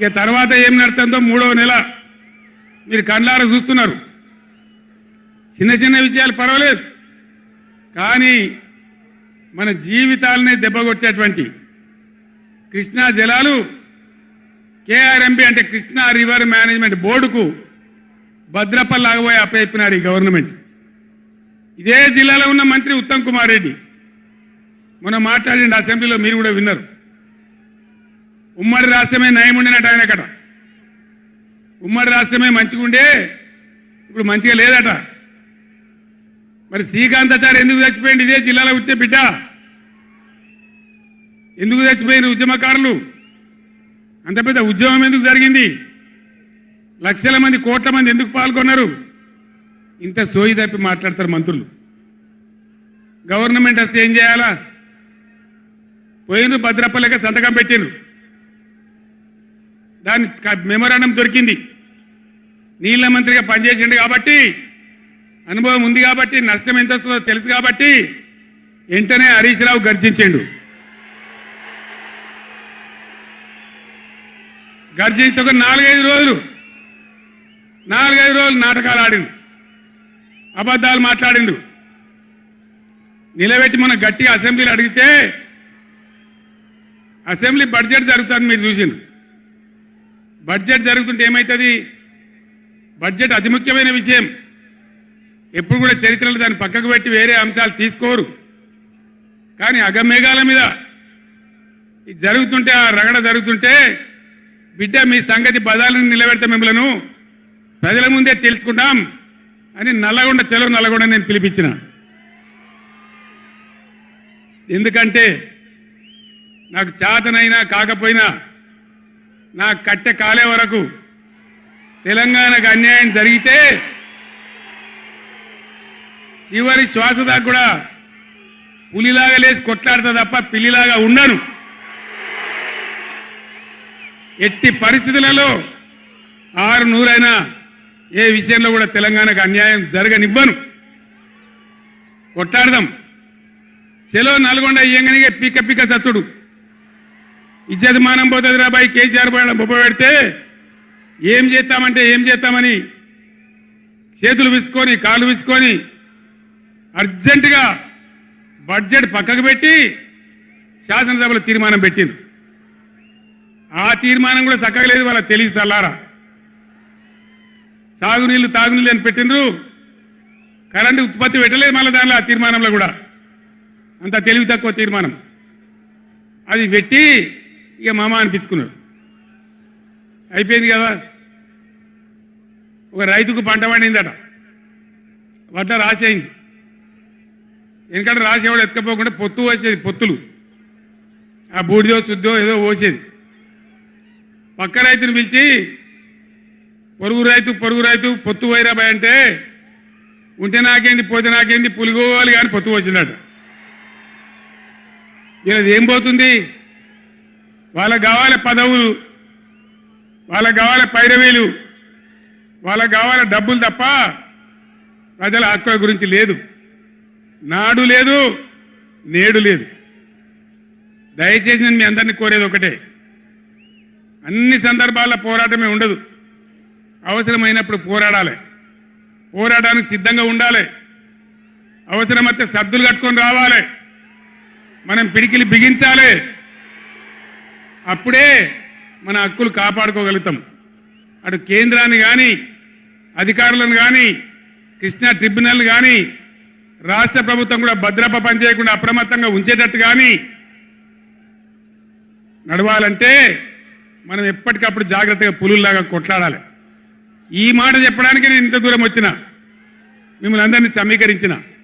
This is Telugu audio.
ఇక తర్వాత ఏం నడుతుందో మూడవ నెల మీరు కండ్లార చూస్తున్నారు. చిన్న చిన్న విషయాలు పర్వాలేదు. కానీ మన జీవితాలనే దెబ్బగొట్టేటువంటి కృష్ణా జలాలు కేఆర్ఎంబి అంటే కృష్ణా రివర్ మేనేజ్మెంట్ బోర్డుకు భద్రపల్లాగబోయి అప్పయిపోయినారు ఈ గవర్నమెంట్. ఇదే జిల్లాలో ఉన్న మంత్రి ఉత్తమ్ కుమార్ రెడ్డి. మొన్న మాట్లాడండి అసెంబ్లీలో మీరు కూడా విన్నారు. ఉమ్మడి రాష్ట్రమే నయం ఉండినట్టు అక్కడ. ఉమ్మడి రాష్ట్రమే మంచిగా ఉండే ఇప్పుడు మంచిగా లేదట. మరి శ్రీకాంతాచారి ఎందుకు చచ్చిపోయింది ఇదే జిల్లాలో పుట్టే బిడ్డ. ఎందుకు చచ్చిపోయిన ఉద్యమకారులు? అంత పెద్ద ఉద్యమం ఎందుకు జరిగింది? లక్షల మంది కోట్ల మంది ఎందుకు పాల్గొన్నారు? ఇంత సోయి తప్పి మాట్లాడతారు మంత్రులు. గవర్నమెంట్ వస్తే ఏం చేయాలా? పోయిన భద్రపల్లెక సంతకం పెట్టిండ్రు. దాని మెమోరాండం దొరికింది. నీళ్ళ మంత్రిగా పనిచేసిండు కాబట్టి అనుభవం ఉంది కాబట్టి నష్టం ఎంత వస్తుందో తెలుసు కాబట్టి వెంటనే హరీష్ రావు గర్జించిండు. గర్జిస్తే ఒక నాలుగైదు రోజులు నాలుగైదు రోజులు నాటకాలు ఆడిండు. అబద్ధాలు మాట్లాడిండు. నిలబెట్టి మనం గట్టిగా అసెంబ్లీలో అడిగితే అసెంబ్లీ బడ్జెట్ జరుగుతుంది మీరు చూసిండు బడ్జెట్ జరుగుతుంటే ఏమవుతుంది బడ్జెట్ అతి ముఖ్యమైన విషయం. ఎప్పుడు కూడా చరిత్రలో దాన్ని పక్కకు పెట్టి వేరే అంశాలు తీసుకోరు. కానీ అగమేఘాల మీద ఇది జరుగుతుంటే ఆ రగడ జరుగుతుంటే బిడ్డ మీ సంగతి బదాలను నిలబెడతా మిమ్మలను ప్రజల ముందే తెలుసుకుంటాం అని నల్లగొండ చెలో నల్లగొండ నేను పిలిపించిన. ఎందుకంటే నాకు చేతనైనా కాకపోయినా నా కట్టె కాలే వరకు తెలంగాణకు అన్యాయం జరిగితే చివరి శ్వాస దాకా కూడా పులిలాగా లేచి కొట్లాడతా తప్ప పిల్లిలాగా ఉండను. ఎట్టి పరిస్థితులలో ఆరు నూరైనా ఏ విషయంలో కూడా తెలంగాణకు అన్యాయం జరగనివ్వను. కొట్లాడదాం. చెలో నల్గొండ ఇయ్యంగానే పిక్క పిక్క చచ్చుడు. ఇజ్జతమానం పోతుంది రాబాయి కేసీఆర్ పోయిన బొబ్బ పెడితే ఏం చేస్తామంటే ఏం చేస్తామని చేతులు విసుకొని కాళ్ళు విసుకొని అర్జెంటుగా బడ్జెట్ పక్కకు పెట్టి శాసనసభలో తీర్మానం పెట్టింది ఆ తీర్మానం కూడా చక్కగా లేదు వాళ్ళ తెలివి సల్లారా. సాగునీళ్ళు తాగునీళ్ళు అని పెట్టినరు కరెంటు ఉత్పత్తి పెట్టలేదు మళ్ళీ దానిలో ఆ తీర్మానంలో కూడా. అంత తెలివి తక్కువ తీర్మానం. అది పెట్టి ఇక మామ అనిపించుకున్నారు అయిపోయింది కదా? ఒక రైతుకు పంట పండిందట. వడ్ల రాసేయింది ఎందుకంటే రాసేవాడు ఎత్తుకపోకుండా పొత్తు వేసేది పొత్తులు. ఆ బూడిదో శుద్ధో ఏదో పోసేది. పక్క రైతుని పిలిచి పొరుగు రైతు పొరుగు రైతు పొత్తు వైరాబాయ్ అంటే ఉంటే నాకేంది పోతే నాకేంది పులిగోవాలి కానీ పొత్తు పోసిందట. వీళ్ళది ఏం పోతుంది? వాళ్ళకు కావాలి పదవులు వాళ్ళకు కావాలి పైరవీలు వాళ్ళకు కావాలి డబ్బులు తప్ప ప్రజల హక్కుల గురించి లేదు. నాడు లేదు నేడు లేదు. దయచేసి నేను మీ అందరినీ కోరేది ఒకటే. అన్ని సందర్భాల్లో పోరాటమే ఉండదు. అవసరమైనప్పుడు పోరాడాలి. పోరాటానికి సిద్ధంగా ఉండాలి. అవసరమైతే సద్దులు కట్టుకొని రావాలి. మనం పిడికిలి బిగించాలి. అప్పుడే మన హక్కులు కాపాడుకోగలుగుతాం. అటు కేంద్రాన్ని కానీ అధికారులను కానీ కృష్ణా ట్రిబ్యునల్ కానీ రాష్ట్ర ప్రభుత్వం కూడా భద్రప పనిచేయకుండా అప్రమత్తంగా ఉంచేటట్టు కానీ నడవాలంటే మనం ఎప్పటికప్పుడు జాగ్రత్తగా పులుల్లాగా కొట్లాడాలి. ఈ మాట చెప్పడానికి నేను ఇంత దూరం వచ్చిన మిమ్మల్ని అందరినీ సమీకరించిన.